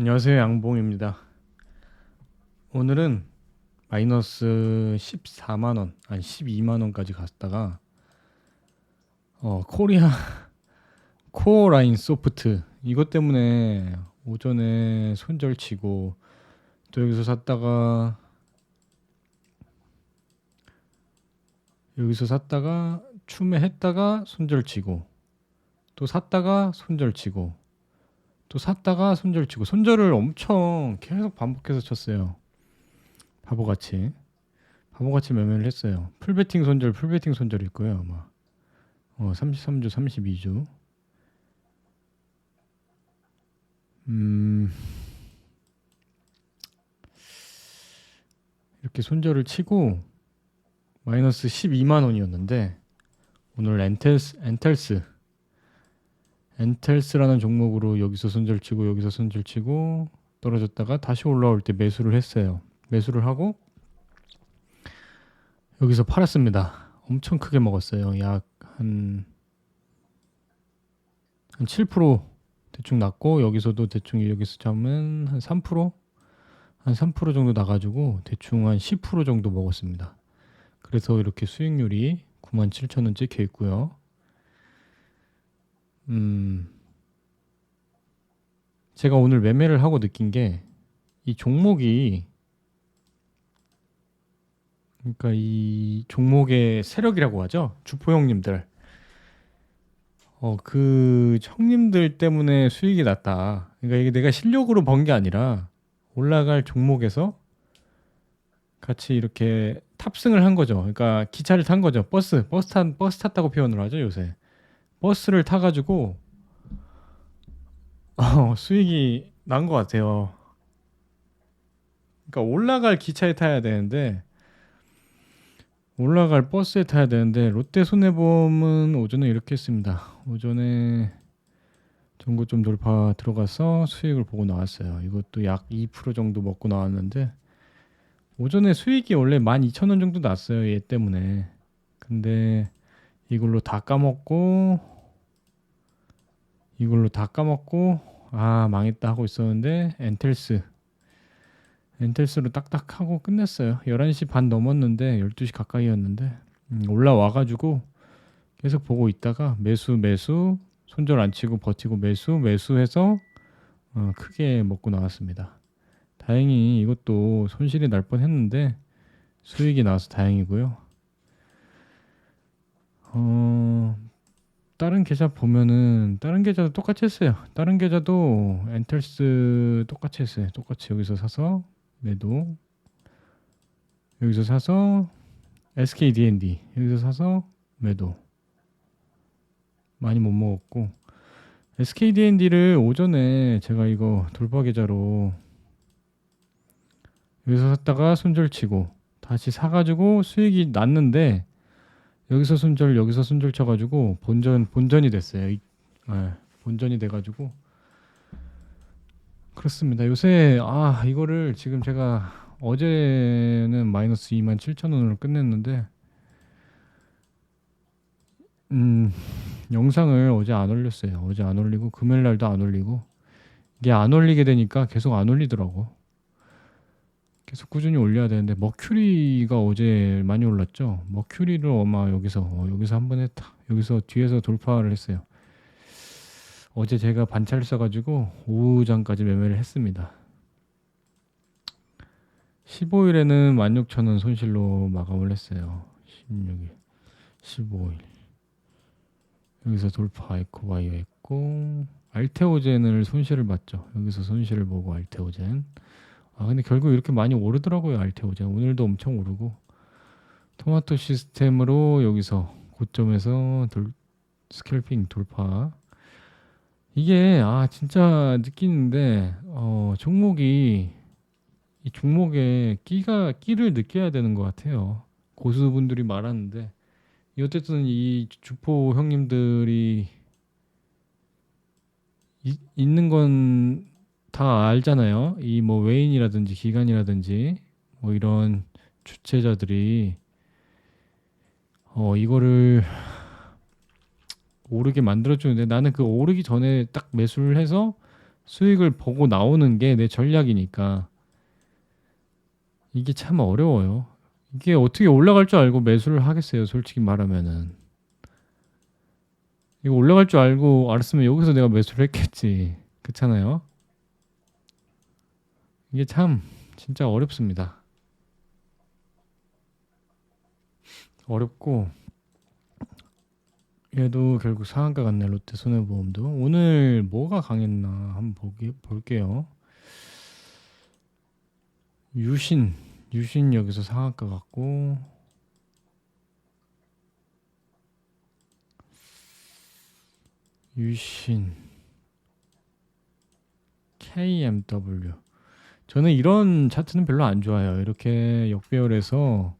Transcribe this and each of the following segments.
안녕하세요. 양봉입니다. 오늘은 마이너스 14만 원, 아니 12만 원까지 갔다가 어, 코리아 코어라인 소프트 이것 때문에 오전에 손절 치고 또 여기서 샀다가 여기서 샀다가 추매했다가 손절 치고 또 샀다가 손절 치고 또 샀다가 손절 치고 손절을 엄청 계속 반복해서 쳤어요. 바보같이 바보같이 매매를 했어요. 풀베팅 손절, 풀베팅 손절 있고요. 막 어, 33주, 32주. 음 이렇게 손절을 치고 마이너스 12만 원이었는데 오늘 엔텔스 엔텔스 엔텔스라는 종목으로 여기서 손절치고 여기서 손절치고 떨어졌다가 다시 올라올 때 매수를 했어요. 매수를 하고 여기서 팔았습니다. 엄청 크게 먹었어요. 약 한 한 7% 대충 났고 여기서도 대충 여기서 잡으면 한 3%? 한 3% 정도 나가지고 대충 한 10% 정도 먹었습니다. 그래서 이렇게 수익률이 97,000원 찍혀 있고요. 음, 제가 오늘 매매를 하고 느낀 게 이 종목이 그러니까 이 종목의 세력이라고 하죠. 주포 형님들. 어, 그 형님들 때문에 수익이 났다. 그러니까 이게 내가 실력으로 번 게 아니라 올라갈 종목에서 같이 이렇게 탑승을 한 거죠. 그러니까 기차를 탄 거죠. 버스, 버스 탄 버스 탔다고 표현을 하죠, 요새. 버스를 타가지고 어, 수익이 난 것 같아요. 그러니까 올라갈 기차에 타야 되는데 올라갈 버스에 타야 되는데 롯데 손해보험은 오전에 이렇게 했습니다. 오전에 전고점 돌파 들어가서 수익을 보고 나왔어요. 이것도 약 2% 정도 먹고 나왔는데 오전에 수익이 원래 12,000원 정도 났어요. 얘 때문에. 근데 이걸로 다 까먹고 이걸로 다 까먹고 아 망했다 하고 있었는데 엔텔스. 엔텔스로 딱딱 하고 끝냈어요. 11시 반 넘었는데 12시 가까이였는데 음, 올라와 가지고 계속 보고 있다가 매수 매수 손절 안 치고 버티고 매수 매수해서 어, 크게 먹고 나왔습니다. 다행히 이것도 손실이 날 뻔했는데 수익이 나와서 다행이고요 어, 다른 계좌 보면은 다른 계좌도 똑같이 했어요. 다른 계좌도 엔텔스 똑같이 했어요. 똑같이 여기서 사서 매도 여기서 사서 SK D&D 여기서 사서 매도 많이 못 먹었고 SK D&D를 오전에 제가 이거 돌파 계좌로 여기서 샀다가 손절치고 다시 사가지고 수익이 났는데 여기서 손절 여기서 손절 쳐가지고 본전 본전이 됐어요. 이- 네, 본전이 돼가지고 그렇습니다. 요새 아 이거를 지금 제가 어제는 마이너스 2만 7천 원으로 끝냈는데 음 영상을 어제 안 올렸어요. 어제 안 올리고 금요일 날도 안 올리고 이게 안 올리게 되니까 계속 안 올리더라고. 계속 꾸준히 올려야 되는데 머큐리가 어제 많이 올랐죠. 머큐리를 아마 여기서 어, 여기서 한 번 했다. 여기서 뒤에서 돌파를 했어요. 어제 제가 반차를 써가지고 오후장까지 매매를 했습니다. 15일에는 16,000원 손실로 마감을 했어요. 16일, 15일. 여기서 돌파 에코바이오 했고 알테오젠을 손실을 봤죠. 여기서 손실을 보고 알테오젠. 아 근데 결국 이렇게 많이 오르더라고요 알테오젠 오늘도 엄청 오르고. 토마토 시스템으로 여기서 고점에서 돌, 스캘핑 돌파. 이게 아 진짜 느끼는데 어 종목이 이 종목에 끼가 끼를 느껴야 되는 것 같아요. 고수분들이 말하는데. 이 어쨌든 이 주포 형님들이 이, 있는 건 다 알잖아요. 이 뭐 외인이라든지 기관이라든지 뭐 이런 주체자들이 어 이거를 오르게 만들어 주는데 나는 그 오르기 전에 딱 매수를 해서 수익을 보고 나오는 게 내 전략이니까 이게 참 어려워요. 이게 어떻게 올라갈 줄 알고 매수를 하겠어요. 솔직히 말하면은 이거 올라갈 줄 알고 알았으면 여기서 내가 매수를 했겠지. 그렇잖아요. 이게 참 진짜 어렵습니다. 어렵고 얘도 결국 상한가 같네 롯데 손해보험도. 오늘 뭐가 강했나 한번 보기, 볼게요. 유신 유신 여기서 상한가 같고 유신 KMW 저는 이런 차트는 별로 안 좋아요 이렇게 역배열해서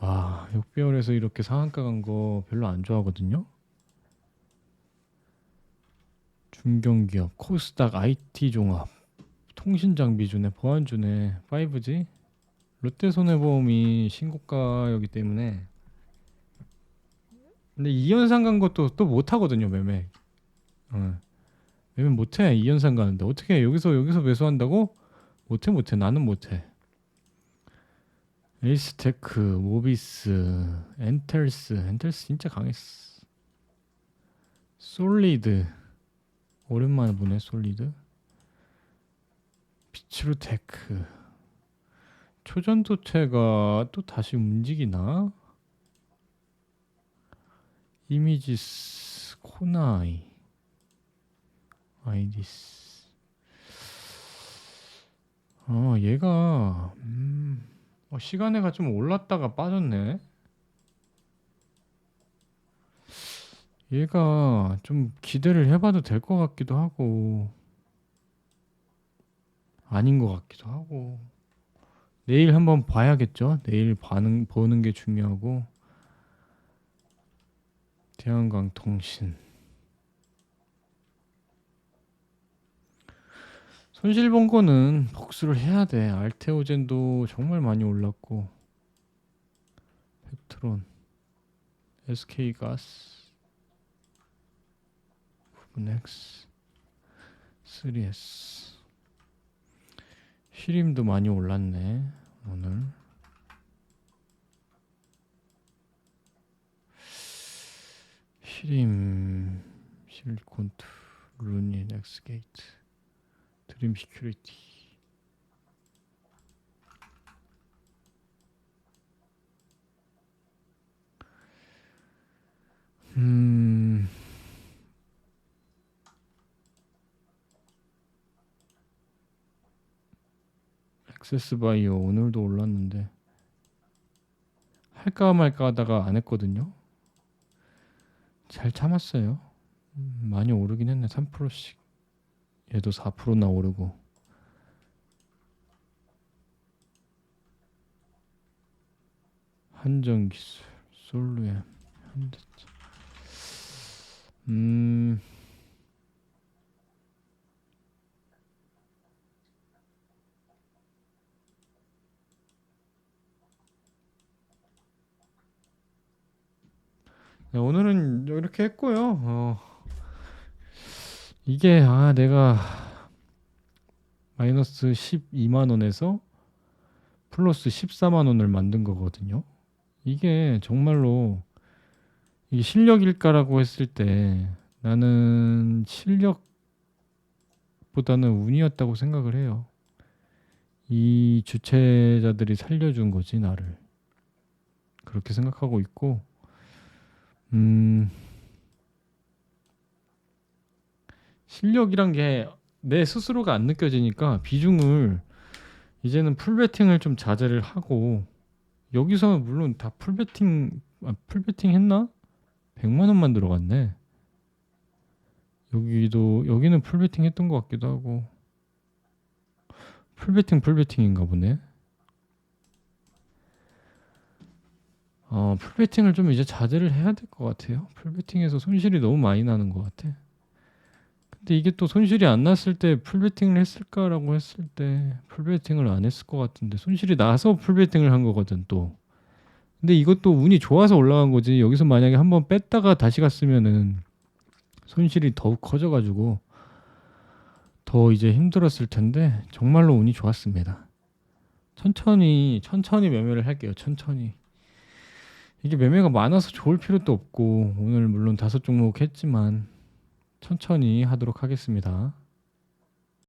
와, 역배열에서 이렇게 상한가 간 거 별로 안 좋아하거든요. 중견기업, 코스닥, IT 종합, 통신장비주네, 보안주네, 5G, 롯데손해보험이 신고가였기 때문에 근데 이연상 간 것도 또 못하거든요 매매. 어. 매매 못해 이연상 가는데 어떻게 여기서 여기서 매수한다고? 못해 못해 나는 못해. 에이스테크, 모비스, 엔텔스, 엔텔스 진짜 강했어. 솔리드, 오랜만에 보네 솔리드. 비츠루테크, 초전도체가 또 다시 움직이나? 이미지스, 코나이, 아이디스. 어, 얘가 음. 어, 시간에가 좀 올랐다가 빠졌네. 얘가 좀 기대를 해봐도 될 것 같기도 하고 아닌 것 같기도 하고 내일 한번 봐야겠죠. 내일 반응 보는 게 중요하고 대한광통신 손실 본 거는 복수를 해야 돼. 알테오젠도 정말 많이 올랐고. 페트론, SK가스, 구분엑스, 3S 시림도 많이 올랐네 오늘. 시림 실리콘트 루닌 엑스게이트 드림 시큐리티 음 액세스 바이오 오늘도 올랐는데 할까 말까 하다가 안 했거든요. 잘 참았어요. 음, 많이 오르긴 했네. 3%씩. 얘도 4%나 오르고. 한정 기술 솔루엠 현대차. 음. 네, 오늘은 이렇게 했고요. 어, 이게 아 내가 마이너스 12만 원에서 플러스 14만 원을 만든 거거든요. 이게 정말로 이게 실력일까라고 했을 때 나는 실력보다는 운이었다고 생각을 해요. 이 주체자들이 살려준 거지 나를 그렇게 생각하고 있고 음. 실력이란 게 내 스스로가 안 느껴지니까 비중을 이제는 풀베팅을 좀 자제를 하고 여기서 물론 다 풀베팅 아, 풀베팅 했나? 100만 원만 들어갔네. 여기도 여기는 풀베팅 했던 것 같기도 하고 풀베팅 풀베팅인가 보네. 어, 풀베팅을 좀 이제 자제를 해야 될 것 같아요. 풀베팅에서 손실이 너무 많이 나는 것 같아. 근데 이게 또 손실이 안 났을 때 풀베팅을 했을까라고 했을 때 풀베팅을 안 했을 것 같은데 손실이 나서 풀베팅을 한 거거든 또. 근데 이것도 운이 좋아서 올라간 거지 여기서 만약에 한번 뺐다가 다시 갔으면은 손실이 더욱 커져가지고 더 이제 힘들었을 텐데 정말로 운이 좋았습니다. 천천히 천천히 매매를 할게요. 천천히. 이게 매매가 많아서 좋을 필요도 없고 오늘 물론 다섯 종목 했지만 천천히 하도록 하겠습니다.